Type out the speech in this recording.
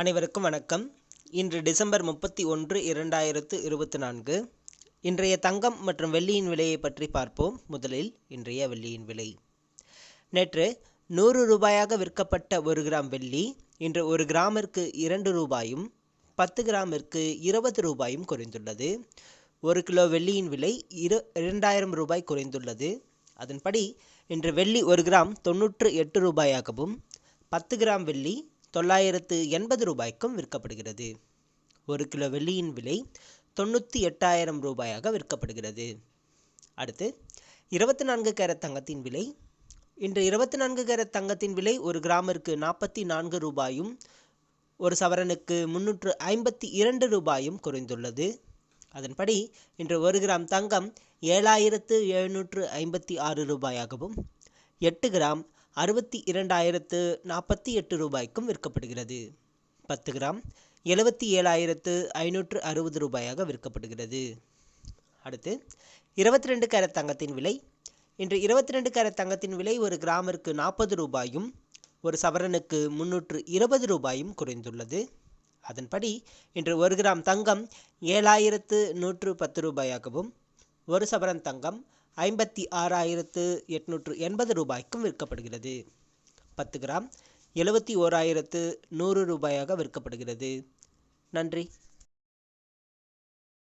அனைவருக்கும் வணக்கம். இன்று டிசம்பர் முப்பத்தி ஒன்று இரண்டாயிரத்து இருபத்தி நான்கு. இன்றைய தங்கம் மற்றும் வெள்ளியின் விலையை பற்றி பார்ப்போம். முதலில் இன்றைய வெள்ளியின் விலை. நேற்று நூறு ரூபாயாக விற்கப்பட்ட ஒரு கிராம் வெள்ளி இன்று ஒரு கிராமிற்கு இரண்டு ரூபாயும் பத்து கிராமிற்கு இருபது ரூபாயும் குறைந்துள்ளது. ஒரு கிலோ வெள்ளியின் விலை இரு இரண்டாயிரம் ரூபாய் குறைந்துள்ளது. அதன்படி இன்று வெள்ளி ஒரு கிராம் தொன்னூற்று எட்டு ரூபாயாகவும் பத்து கிராம் வெள்ளி தொள்ளாயிரத்து எண்பது ரூபாய்க்கும் விற்கப்படுகிறது. ஒரு கிலோ வெள்ளியின் விலை தொண்ணூற்றி எட்டாயிரம் ரூபாயாக விற்கப்படுகிறது. அடுத்து இருபத்தி நான்கு கேரட் தங்கத்தின் விலை. இன்று இருபத்தி நான்கு கேரட் தங்கத்தின் விலை ஒரு கிராமிற்கு நாற்பத்தி நான்கு ரூபாயும் ஒரு சவரனுக்கு முன்னூற்று ஐம்பத்தி இரண்டு ரூபாயும் குறைந்துள்ளது. அதன்படி இன்று ஒரு கிராம் தங்கம் ஏழாயிரத்து எழுநூற்று ஐம்பத்தி ஆறு ரூபாயாகவும் எட்டு கிராம் அறுபத்தி இரண்டாயிரத்து நாற்பத்தி எட்டு ரூபாய்க்கும் விற்கப்படுகிறது. பத்து கிராம் எழுபத்தி ஏழாயிரத்து ஐநூற்று அறுபது ரூபாயாக விற்கப்படுகிறது. அடுத்து இருபத்தி ரெண்டு கேரட் தங்கத்தின் விலை. இன்று இருபத்தி ரெண்டு கேரட் தங்கத்தின் விலை ஒரு கிராமிற்கு நாற்பது ரூபாயும் ஒரு சவரனுக்கு முன்னூற்று இருபது ரூபாயும் குறைந்துள்ளது. அதன்படி இன்று ஒரு கிராம் தங்கம் ஏழாயிரத்து நூற்று பத்து ரூபாயாகவும் ஒரு சவரன் தங்கம் ஐம்பத்தி ஆறாயிரத்து எட்நூற்று எண்பது ரூபாய்க்கும் விற்கப்படுகிறது. பத்து கிராம் எழுபத்தி ஓராயிரத்து நூறு ரூபாயாக விற்கப்படுகிறது. நன்றி.